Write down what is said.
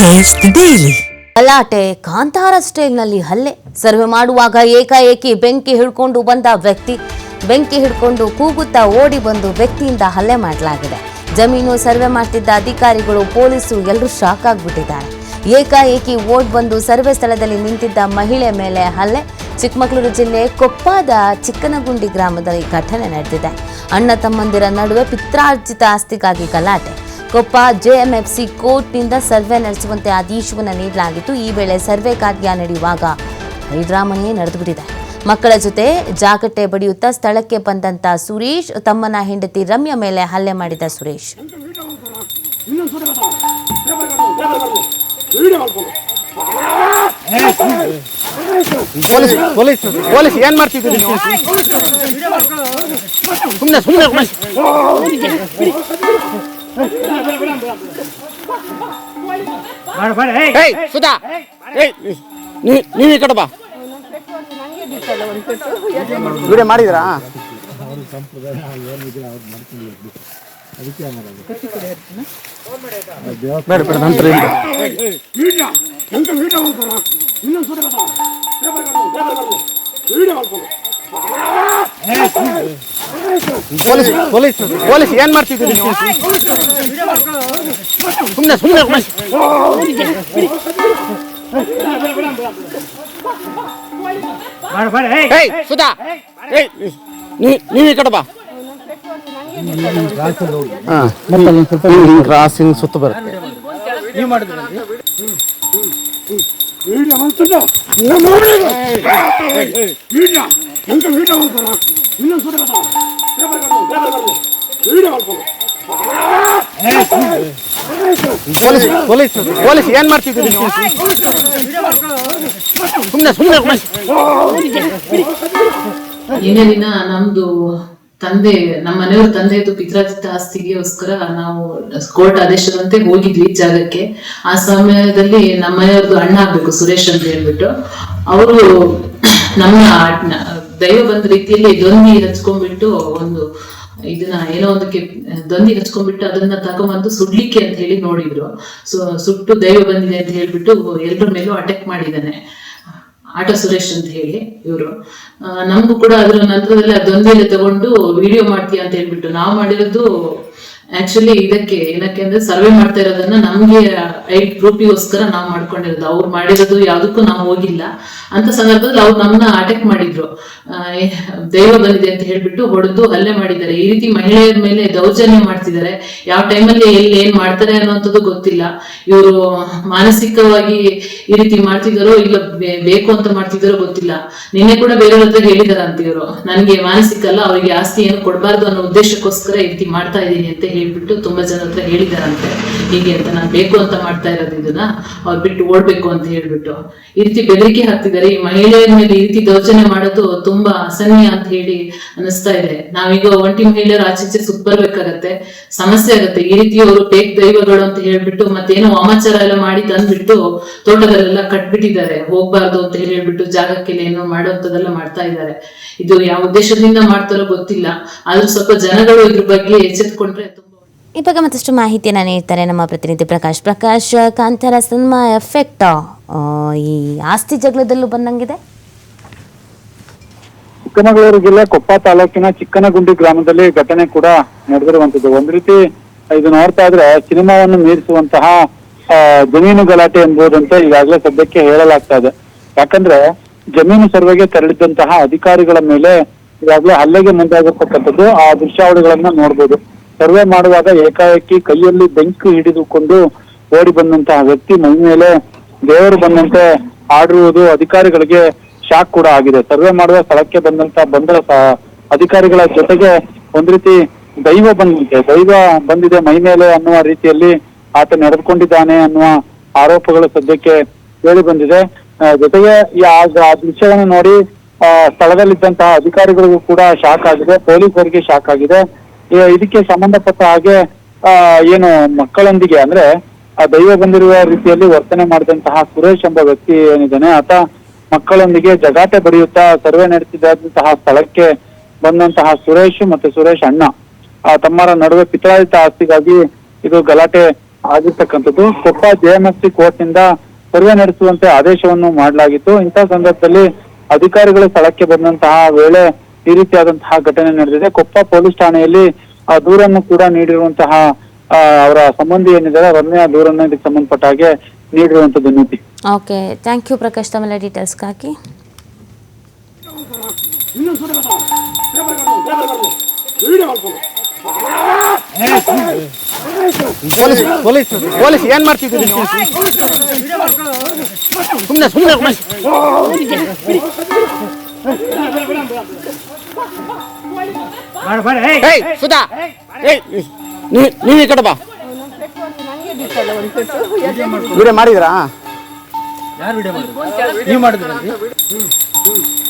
Taste daily ಗಲಾಟೆ ಕಾಂತಾರ ಸ್ಟೈಲ್ನಲ್ಲಿ ಹಲ್ಲೆ. Survey ಮಾಡುವಾಗ ಏಕಾಏಕಿ ಬೆಂಕಿ ಹಿಡ್ಕೊಂಡು ಬಂದ ವ್ಯಕ್ತಿ. ಬೆಂಕಿ ಹಿಡ್ಕೊಂಡು ಕೂಗುತ್ತಾ ಓಡಿ ಬಂದು ವ್ಯಕ್ತಿಯಿಂದ ಹಲ್ಲೆ ಮಾಡಲಾಗಿದೆ. ಜಮೀನು ಸರ್ವೆ ಮಾಡ್ತಿದ್ದ ಅಧಿಕಾರಿಗಳು ಪೊಲೀಸರು ಎಲ್ಲರೂ ಶಾಕ್ ಆಗಿಬಿಟ್ಟಿದ್ದಾರೆ. ಏಕಾಏಕಿ ಓಡ್ ಬಂದು ಸರ್ವೆ ಸ್ಥಳದಲ್ಲಿ ನಿಂತಿದ್ದ ಮಹಿಳೆ ಮೇಲೆ ಹಲ್ಲೆ. ಚಿಕ್ಕಮಗಳೂರು ಜಿಲ್ಲೆ ಕೊಪ್ಪದ ಚಿಕ್ಕನಗುಂಡಿ ಗ್ರಾಮದಲ್ಲಿ ಘಟನೆ ನಡೆದಿದೆ. ಅಣ್ಣ ತಮ್ಮಂದಿರ ನಡುವೆ ಪಿತ್ರಾರ್ಜಿತ ಆಸ್ತಿಗಾಗಿ ಗಲಾಟೆ. ಕೊಪ್ಪ ಜೆಎಂಎಫ್ಸಿ ಕೋರ್ಟ್ನಿಂದ ಸರ್ವೆ ನಡೆಸುವಂತೆ ಆದೇಶವನ್ನು ನೀಡಲಾಗಿತ್ತು. ಈ ವೇಳೆ ಸರ್ವೆ ಕಾರ್ಯ ನಡೆಯುವಾಗ ಹೈಡ್ರಾಮನೇ ನಡೆದುಬಿಟ್ಟಿದೆ. ಮಕ್ಕಳ ಜೊತೆ ಜಾಗಟ್ಟೆ ಬಡಿಯುತ್ತಾ ಸ್ಥಳಕ್ಕೆ ಬಂದಂತ ಸುರೇಶ್, ತಮ್ಮನ ಹೆಂಡತಿ ರಮ್ಯ ಮೇಲೆ ಹಲ್ಲೆ ಮಾಡಿದ ಸುರೇಶ್. ಏನ್ ಏಯ್ ಸುಧಾ ಏಯ್ ನೀ- ನೀವು ಈ ಕಡೆ ಬಾ ವಿಡಿಯೋ ಮಾಡಿದ್ರಾ ಬೇಡ ಬೇಡ ನಂತರ ಇಲ್ಲ. ಪೊಲೀಸ್ ಪೊಲೀಸ್ ಪೊಲೀಸ್ ಏನ್ ಮಾಡ್ತಿದ್ದೀರಿ ಸುಮ್ಮನೆ ಸುಮ್ಮನೆ ಏಯ್ ಸುಧಾ ಏಯ್ ನೀ- ನೀವು ಈ ಕಡೆ ಬಾ ಕ್ರಾಸಿಂಗ್ ಸುತ್ತ ಬರುತ್ತೆ ಪೊಲೀಸ್ ಪೊಲೀಸ್ ಪೊಲೀಸ್ ಏನ್ ಮಾಡ್ತಿದ್ದೀರಿ ಸುಮ್ಮನೆ ಸುಮ್ಮನೆ ನಿನ್ನೆ ದಿನ ನಮ್ದು ತಂದೆ, ನಮ್ಮ ಮನೆಯವ್ರ ತಂದೆದು ಪಿತ್ರಾಜಿತ ಆಸ್ತಿಗೋಸ್ಕರ ನಾವು ಕೋರ್ಟ್ ಆದೇಶದಂತೆ ಹೋಗಿದ್ವಿ ಜಾಗಕ್ಕೆ. ಆ ಸಮಯದಲ್ಲಿ ನಮ್ಮ ಮನೆಯವ್ರದ್ದು ಅಣ್ಣ ಆಗ್ಬೇಕು, ಸುರೇಶ್ ಅಂತ ಹೇಳ್ಬಿಟ್ಟು. ಅವರು ನಮ್ಮ ದೈವ ಬಂದ ರೀತಿಯಲ್ಲಿ ದೊಂದಿ ಹಚ್ಕೊಂಡ್ಬಿಟ್ಟು ಒಂದು ಇದನ್ನ ಏನೋ ಒಂದಕ್ಕೆ ದೊಂದಿ ಹಚ್ಕೊಂಡ್ಬಿಟ್ಟು ಅದನ್ನ ತಗೊಂಬಂದು ಸುಡ್ಲಿಕ್ಕೆ ಅಂತ ಹೇಳಿ ನೋಡಿದ್ರು. ಸೊ, ಸುಟ್ಟು ದೈವ ಬಂದಿದೆ ಅಂತ ಹೇಳ್ಬಿಟ್ಟು ಎಲ್ರ ಮೇಲೂ ಅಟ್ಯಾಕ್ ಮಾಡಿದ್ದಾನೆ. ಆಟ ಸುರೇಶ್ ಅಂತ ಹೇಳಿ ಇವರು. ನಮಗೂ ಕೂಡ ಅದ್ರ ನಂತರದಲ್ಲಿ ಅದೊಂದೇಲೆ ತಗೊಂಡು ವಿಡಿಯೋ ಮಾಡ್ತೀಯ ಅಂತ ಹೇಳ್ಬಿಟ್ಟು ನಾವು ಮಾಡಿರೋದು ಆಕ್ಚುಲಿ ಇದಕ್ಕೆ ಏನಕ್ಕೆ ಅಂದ್ರೆ ಸರ್ವೆ ಮಾಡ್ತಾ ಇರೋದನ್ನ ನಮ್ಗೆ ಐಡ್ ಗ್ರೂಪಿಗೋಸ್ಕರ ನಾವು ಮಾಡ್ಕೊಂಡಿರೋದು. ಅವ್ರು ಮಾಡಿರೋದು ಯಾವ್ದಕ್ಕೂ ನಾವು ಹೋಗಿಲ್ಲ. ಅಂತ ಸಂದರ್ಭದಲ್ಲಿ ಅವ್ರು ನಮ್ಮನ್ನ ಅಟ್ಯಾಕ್ ಮಾಡಿದ್ರು. ದೈವ ಬಂದಿದೆ ಅಂತ ಹೇಳ್ಬಿಟ್ಟು ಹೊಡೆದು ಹಲ್ಲೆ ಮಾಡಿದ್ದಾರೆ. ಈ ರೀತಿ ಮಹಿಳೆಯರ ಮೇಲೆ ದೌರ್ಜನ್ಯ ಮಾಡ್ತಿದ್ದಾರೆ. ಯಾವ ಟೈಮಲ್ಲಿ, ಎಲ್ಲಿ, ಏನ್ ಮಾಡ್ತಾರೆ ಅನ್ನೋಂಥದ್ದು ಗೊತ್ತಿಲ್ಲ. ಇವರು ಮಾನಸಿಕವಾಗಿ ಈ ರೀತಿ ಮಾಡ್ತಿದಾರೋ ಇಲ್ಲ ಬೇಕು ಅಂತ ಮಾಡ್ತಿದಾರೋ ಗೊತ್ತಿಲ್ಲ. ನಿನ್ನೆ ಕೂಡ ಬೇರೆಯವ್ರ ಹತ್ರ ಹೇಳಿದಾರ ಅಂತ ಇವರು. ನನಗೆ ಮಾನಸಿಕ ಅಲ್ಲ, ಅವರಿಗೆ ಆಸ್ತಿ ಏನು ಕೊಡಬಾರ್ದು ಅನ್ನೋ ಉದ್ದೇಶಕ್ಕೋಸ್ಕರ ಈ ರೀತಿ ಮಾಡ್ತಾ ಇದ್ದೀನಿ ಅಂತ ಹೇಳ್ಬಿಟ್ಟು ತುಂಬಾ ಜನ ಹತ್ರ ಹೇಳಿದಾರಂತೆ, ಹೀಗೆ ಅಂತ ನಾನು ಬೇಕು ಅಂತ ಮಾಡ್ತಾ ಇರೋದು ಇದನ್ನ, ಅವ್ರು ಬಿಟ್ಟು ಓಡ್ಬೇಕು ಅಂತ ಹೇಳ್ಬಿಟ್ಟು. ಈ ರೀತಿ ಬೆದರಿಕೆ ಹಾಕ್ತಿದ್ದಾರೆ. ಈ ಮಹಿಳೆಯರ ಮೇಲೆ ಈ ರೀತಿ ದೌರ್ಜನ್ಯ ಮಾಡೋದು ತುಂಬಾ ಅಸಹ್ಯ ಅಂತ ಹೇಳಿ ಅನಿಸ್ತಾ ಇದೆ. ನಾವೀಗ ಒಂಟಿ ಮಹಿಳೆಯರು ಆಚೀಚೆ ಸುತ್ತ ಬರ್ಬೇಕಾಗತ್ತೆ, ಸಮಸ್ಯೆ ಆಗತ್ತೆ. ಈ ರೀತಿ ಅವರು ಟೇಕ್ ದೈವಗಳು ಅಂತ ಹೇಳ್ಬಿಟ್ಟು ಮತ್ತೇನೋ ವಾಮಾಚಾರ ಎಲ್ಲ ಮಾಡಿ ತಂದ್ಬಿಟ್ಟು ತೋಟದಲ್ಲೆಲ್ಲ ಕಟ್ಬಿಟ್ಟಿದ್ದಾರೆ. ಹೋಗ್ಬಾರ್ದು ಅಂತ ಹೇಳಿ ಹೇಳ್ಬಿಟ್ಟು ಜಾಗಕ್ಕೆಲ್ಲ ಏನೋ ಮಾಡೋಂಥದ್ದೆಲ್ಲ ಮಾಡ್ತಾ ಇದ್ದಾರೆ. ಇದು ಯಾವ ಉದ್ದೇಶದಿಂದ ಮಾಡ್ತಾರೋ ಗೊತ್ತಿಲ್ಲ. ಆದ್ರೂ ಸ್ವಲ್ಪ ಜನಗಳು ಇದ್ರ ಬಗ್ಗೆ ಎಚ್ಚೆತ್ಕೊಂಡ್ರೆ ಈ ಬಗ್ಗೆ ಮತ್ತಷ್ಟು ಮಾಹಿತಿಯನ್ನು ನೀಡ್ತಾರೆ ನಮ್ಮ ಪ್ರತಿನಿಧಿ ಪ್ರಕಾಶ್. ಪ್ರಕಾಶ್, ಕಾಂತಾರ ಸಿನಿಮಾ ಎಫೆಕ್ಟ್ ಈ ಆಸ್ತಿ ಜಗಳದಲ್ಲೂ ಬಂದಂಗಿದೆ? ಚಿಕ್ಕಮಗಳೂರು ಜಿಲ್ಲೆ ಕೊಪ್ಪ ತಾಲೂಕಿನ ಚಿಕ್ಕನಗುಂಡಿ ಗ್ರಾಮದಲ್ಲಿ ಘಟನೆ ಕೂಡ ನಡೆದಿರುವಂತದ್ದು ಒಂದ್ ರೀತಿ ಇದು ನೋಡ್ತಾ ಇದ್ರೆ ಸಿನಿಮಾವನ್ನು ಮೀರಿಸುವಂತಹ ಜಮೀನು ಗಲಾಟೆ ಎಂಬುದಂತೆ ಈಗಾಗಲೇ ಸದ್ಯಕ್ಕೆ ಹೇಳಲಾಗ್ತಾ ಇದೆ. ಯಾಕಂದ್ರೆ ಜಮೀನು ಸರ್ವೆಗೆ ತೆರಳಿದ್ದಂತಹ ಅಧಿಕಾರಿಗಳ ಮೇಲೆ ಈಗಾಗಲೇ ಹಲ್ಲೆಗೆ ಮುಂದಾಗಿರ್ತಕ್ಕಂಥದ್ದು ಆ ದೃಶ್ಯಾವಳಿಗಳನ್ನ ನೋಡ್ಬೋದು. ಸರ್ವೆ ಮಾಡುವಾಗ ಏಕಾಏಕಿ ಕೈಯಲ್ಲಿ ಬೆಂಕಿ ಹಿಡಿದುಕೊಂಡು ಓಡಿ ಬಂದಂತಹ ವ್ಯಕ್ತಿ ಮೈ ಮೇಲೆ ದೇವರು ಬಂದಂತೆ ಆಡಿರುವುದು ಅಧಿಕಾರಿಗಳಿಗೆ ಶಾಕ್ ಕೂಡ ಆಗಿದೆ. ಸರ್ವೆ ಮಾಡುವ ಸ್ಥಳಕ್ಕೆ ಬಂದಂತ ಬಂದ ಅಧಿಕಾರಿಗಳ ಜೊತೆಗೆ ಒಂದ್ ರೀತಿ ದೈವ ಬಂದಂತೆ, ದೈವ ಬಂದಿದೆ ಮೈ ಮೇಲೆ ಅನ್ನುವ ರೀತಿಯಲ್ಲಿ ಆತ ನಡೆದುಕೊಂಡಿದ್ದಾನೆ ಅನ್ನುವ ಆರೋಪಗಳು ಸದ್ಯಕ್ಕೆ ಕೇಳಿ ಬಂದಿದೆ. ಜೊತೆಗೆ ಆ ದೃಶ್ಯವನ್ನು ನೋಡಿ ಸ್ಥಳದಲ್ಲಿದ್ದಂತಹ ಅಧಿಕಾರಿಗಳಿಗೂ ಕೂಡ ಶಾಕ್ ಆಗಿದೆ ಪೊಲೀಸರಿಗೆ ಶಾಕ್ ಆಗಿದೆ. ಇದಕ್ಕೆ ಸಂಬಂಧಪಟ್ಟ ಹಾಗೆ ಏನು ಮಕ್ಕಳೊಂದಿಗೆ ಅಂದ್ರೆ, ಆ ದೈವ ಬಂದಿರುವ ರೀತಿಯಲ್ಲಿ ವರ್ತನೆ ಮಾಡಿದಂತಹ ಸುರೇಶ್ ಎಂಬ ವ್ಯಕ್ತಿ ಏನಿದ್ದಾನೆ, ಆತ ಮಕ್ಕಳೊಂದಿಗೆ ಜಗಾಟೆ ಬಡಿಯುತ್ತಾ ಸರ್ವೆ ನಡೆಸಿದಂತಹ ಸ್ಥಳಕ್ಕೆ ಬಂದಂತಹ ಸುರೇಶ್ ಮತ್ತೆ ಸುರೇಶ್ ಅಣ್ಣ. ಆ, ತಮ್ಮರ ನಡುವೆ ಪಿತ್ರಾಯಿತ ಆಸ್ತಿಗಾಗಿ ಇದು ಗಲಾಟೆ ಆಗಿರ್ತಕ್ಕಂಥದ್ದು. ಕೊಪ್ಪ ಜೆಎಂಎಫ್ಸಿ ಕೋರ್ಟ್ನಿಂದ ಸರ್ವೆ ನಡೆಸುವಂತೆ ಆದೇಶವನ್ನು ಮಾಡಲಾಗಿತ್ತು. ಇಂತಹ ಸಂದರ್ಭದಲ್ಲಿ ಅಧಿಕಾರಿಗಳು ಸ್ಥಳಕ್ಕೆ ಬಂದಂತಹ ವೇಳೆ ಈ ರೀತಿಯಾದಂತಹ ಘಟನೆ ನಡೆದಿದೆ. ಕೊಪ್ಪ ಪೊಲೀಸ್ ಠಾಣೆಯಲ್ಲಿ ಆ ದೂರನ್ನು ಕೂಡ ನೀಡಿರುವಂತಹ ಅವರ ಸಂಬಂಧಿ ಏನಿದ್ದಾರೆ ರಮ್ಯಾ ದೂರನ್ನು ಇದಕ್ಕೆ ಸಂಬಂಧಪಟ್ಟ ಹಾಗೆ ನೀಡಿರುವಂತದ್ದು ನೀತಿ. ಓಕೆ ಥ್ಯಾಂಕ್ ಯು ಪ್ರಕಾಶ್ ತಮ್ಮೆಲ್ಲ ಡೀಟೇಲ್ಸ್ಗಾಗಿ ಪೊಲೀಸ್ ಪೊಲೀಸ್ ಪೊಲೀಸ್ ಏನ್ ಮಾಡ್ತಿದ್ದೀರಿ ಸುಮ್ಮನೆ ಸುಮ್ಮನೆ ಏಯ್ ಸುಧಾ ಏಯ್ ನೀ- ನೀವು ಈ ಕಡೆ ಬಾ ವಿಡಿಯೋ ಮಾಡಿದ್ರಾ ಯಾರು ವಿಡಿಯೋ ಮಾಡಿದ್ರು ನೀವು ಮಾಡಿದ್ರಿ